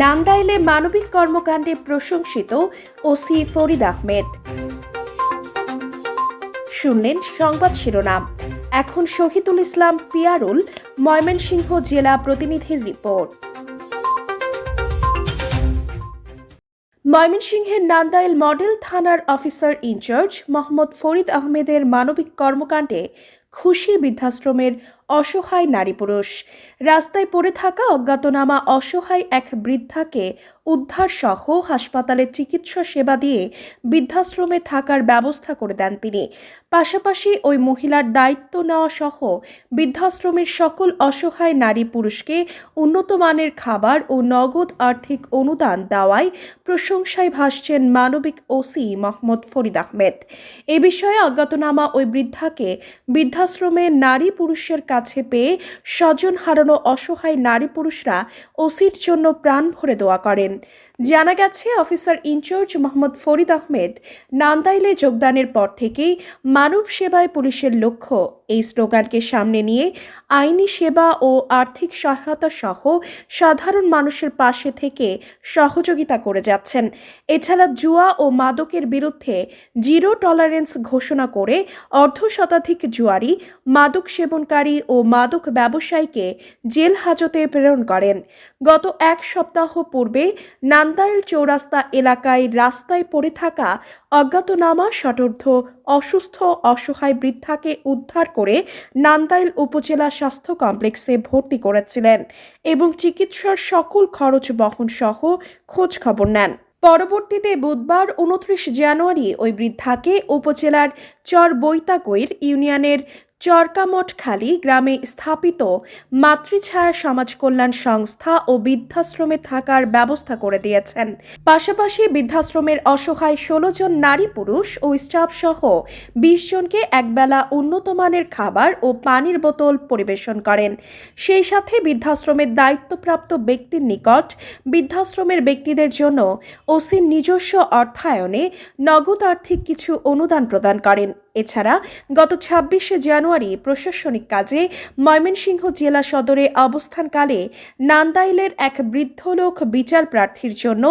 নান্দাইলে মানবিক কর্মকাণ্ডে প্রশংসিত ওসি ফরিদ আহমেদ। শুনলেন সংবাদ শিরোনাম। এখন শহীদুল ইসলাম পিয়ারুল, ময়মনসিংহ জেলা প্রতিনিধির রিপোর্ট। ময়মনসিংহের নান্দাইল মডেল থানার officer in charge Mohammad Farid আহমেদের মানবিক কর্মকাণ্ডে খুশি বৃদ্ধাশ্রমের অসহায় নারী পুরুষ। রাস্তায় পড়ে থাকা অজ্ঞাতনামা অসহায় এক বৃদ্ধাকে উদ্ধার সহ হাসপাতালে চিকিৎসা সেবা দিয়ে বৃদ্ধাশ্রমে থাকার ব্যবস্থা করে দেন তিনি। পাশাপাশি ওই মহিলার দায়িত্ব নেওয়া সহ বৃদ্ধাশ্রমের সকল অসহায় নারী পুরুষকে উন্নত মানের খাবার ও নগদ আর্থিক অনুদান দেওয়ায় প্রশংসায় ভাসছেন মানবিক ওসি মোহাম্মদ ফরিদ আহমেদ। এ বিষয়ে অজ্ঞাতনামা ওই বৃদ্ধাকে বৃদ্ধাশ্রমে নারী পুরুষের কাছে পেয়ে স্বজন হারানো অসহায় নারী পুরুষরা ওসির জন্য প্রাণ ভরে দোয়া করেন। and জানা গেছে, officer in charge Mohammad Farid Ahmed নান্দাইলে যোগদানের পর থেকেই মানব সেবায় পুলিশের লক্ষ্য। এই স্লোগানকে সামনে নিয়ে আইনি সেবা ও আর্থিক সহায়তা সহ সাধারণ মানুষের পাশে থেকে সহযোগিতা করে যাচ্ছেন। এছাড়া জুয়া ও মাদকের বিরুদ্ধে জিরো টলারেন্স ঘোষণা করে অর্ধ শতাধিক জুয়ারি, মাদক সেবনকারী ও মাদক ব্যবসায়ীকে জেল হাজতে প্রেরণ করেন। গত এক সপ্তাহ পূর্বে নান্দাইল চৌরাস্তা এলাকায় রাস্তায় পড়ে থাকা অজ্ঞাতনামা শটর্ধ অসুস্থ অসহায় বৃদ্ধাকে উদ্ধার করে নান্দাইল উপজেলা স্বাস্থ্য কমপ্লেক্সে ভর্তি করেছিলেন এবং চিকিৎসার সকল খরচ বহন সহ খোঁজ খবর নেন। পরবর্তীতে বুধবার উনত্রিশ জানুয়ারি ওই বৃদ্ধাকে উপজেলার চর বৈতাকৈর ইউনিয়নের চরকামঠখালী গ্রামে স্থাপিত মাতৃছায়া সমাজ কল্যাণ সংস্থা ও বৃদ্ধাশ্রমে থাকার ব্যবস্থা করে দিয়েছেন। পাশাপাশি বৃদ্ধাশ্রমের অসহায় ষোলো জন নারী পুরুষ ও স্টাফ সহ বিশ জনকে একবেলা উন্নত মানের খাবার ও পানির বোতল পরিবেশন করেন। সেই সাথে বৃদ্ধাশ্রমের দায়িত্বপ্রাপ্ত ব্যক্তির নিকট বৃদ্ধাশ্রমের ব্যক্তিদের জন্য ওসির নিজস্ব অর্থায়নে নগদ আর্থিক কিছু অনুদান প্রদান করেন। এছাড়া গত ছাব্বিশে জানুয়ারি প্রশাসনিক কাজে ময়মনসিংহ জেলা সদরে অবস্থানকালে নান্দাইলের এক বৃদ্ধ লোক বিচার প্রার্থীর জন্য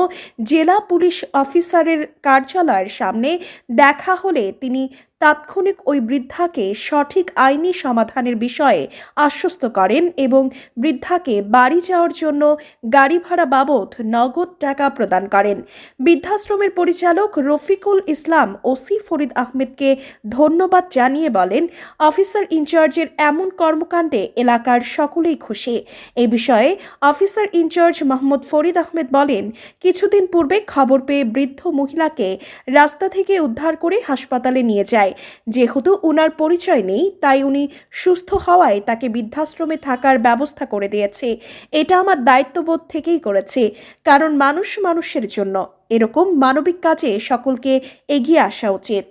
জেলা পুলিশ অফিসারের কার্যালয়ের সামনে দেখা হলে তিনি তাৎক্ষণিক ওই বৃদ্ধাকে সঠিক আইনি সমাধানের বিষয়ে আশ্বস্ত করেন এবং বৃদ্ধাকে বাড়ি যাওয়ার জন্য গাড়ি ভাড়া বাবদ নগদ টাকা প্রদান করেন। বৃদ্ধাশ্রমের পরিচালক রফিকুল ইসলাম ওসি ফরিদ আহমেদকে ধন্যবাদ জানিয়ে বলেন, অফিসার ইনচার্জের এমন কর্মকাণ্ডে এলাকার সকলেই খুশি। এ বিষয়ে officer in charge Mohammad Farid Ahmed বলেন, কিছুদিন পূর্বে খবর পেয়ে বৃদ্ধ মহিলাকে রাস্তা থেকে উদ্ধার করে হাসপাতালে নিয়ে যায় যেহেতু উনার পরিচয় নেই, তাই উনি সুস্থ হওয়ায় তাকে বৃদ্ধাশ্রমে থাকার ব্যবস্থা করে দিয়েছে। এটা আমার দায়িত্ববোধ থেকেই করেছে, কারণ মানুষ মানুষের জন্য। এরকম মানবিক কাজে সকলকে এগিয়ে আসা উচিত।